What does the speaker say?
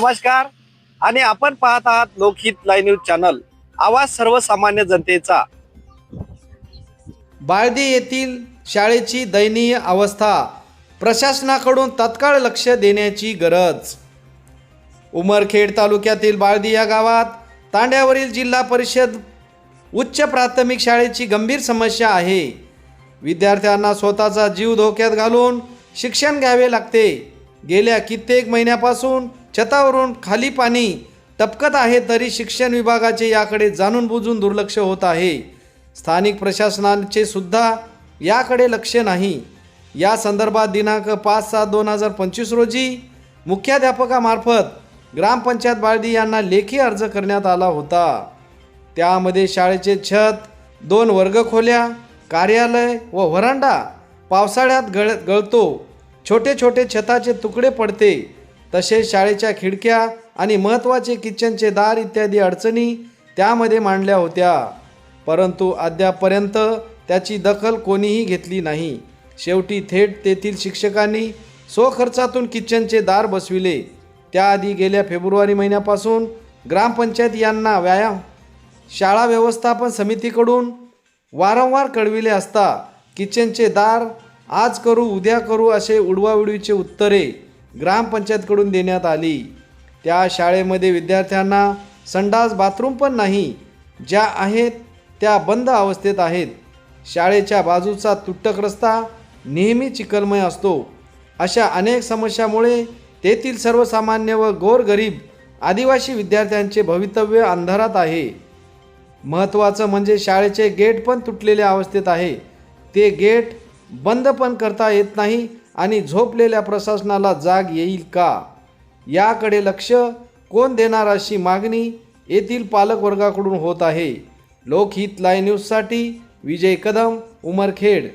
नमस्कार. आणि आपण पाहत आहात लोकहित लाईव्ह न्यूज चॅनल. आवाज सर्वसामान्य जनतेचा. बाळदी येथील शाळेची दयनीय अवस्था प्रशासनाकडून तत्काळ लक्ष देण्याची गरज. उमरखेड तालुक्यातील बाळदी या गावात तांड्यावरील जिल्हा परिषद उच्च प्राथमिक शाळेची गंभीर समस्या आहे. विद्यार्थ्यांना स्वतःचा जीव धोक्यात घालून शिक्षण घ्यावे लागते. गेल्या कित्येक महिन्यापासून छतावरून खाली पाणी टपकत आहे तरी शिक्षण विभागाचे याकडे जाणून बुजून दुर्लक्ष होत आहे. स्थानिक प्रशासनाचे सुद्धा याकडे लक्ष नाही. या संदर्भात दिनांक पाच सात दोन हजार पंचवीस रोजी मुख्याध्यापकामार्फत ग्रामपंचायत बाळदी यांना लेखी अर्ज करण्यात आला होता. त्यामध्ये शाळेचे छत दोन वर्गखोल्या कार्यालय व व्हरांडा पावसाळ्यात गळ गळतो. छोटे छोटे छताचे तुकडे पडते. तसेच शाळेच्या खिडक्या आणि महत्त्वाचे किचनचे दार इत्यादी अडचणी त्यामध्ये मांडल्या होत्या. परंतु अद्यापर्यंत त्याची दखल कोणीही घेतली नाही. शेवटी थेट तेथील शिक्षकांनी स्वखर्चातून किचनचे दार बसविले. त्याआधी गेल्या फेब्रुवारी महिन्यापासून ग्रामपंचायत यांना व्यायाम शाळा व्यवस्थापन समितीकडून वारंवार कळविले असता किचनचे दार आज करू उद्या करू असे उडवाउडवीचे उत्तरे ग्रामपंचायतकडून देण्यात आली. त्या शाळेमध्ये विद्यार्थ्यांना संडास बाथरूम पण नाही ज्या आहेत त्या बंद अवस्थेत आहेत. शाळेच्या बाजूचा तुटक रस्ता नेहमी चिखलमय असतो. अशा अनेक समस्यामुळे तेथील सर्वसामान्य व गोरगरीब आदिवासी विद्यार्थ्यांचे भवितव्य अंधारात आहे. महत्त्वाचं म्हणजे शाळेचे गेट पण तुटलेल्या अवस्थेत आहे. ते गेट बंद पण करता येत नाही आणि झोपलेल्या प्रशासनाला जाग येईल का? याकडे लक्ष कोण देणार अशी मागणी येथील पालकवर्गाकडून होत आहे. लोकहित लाय न्यूजसाठी विजय कदम उमरखेड.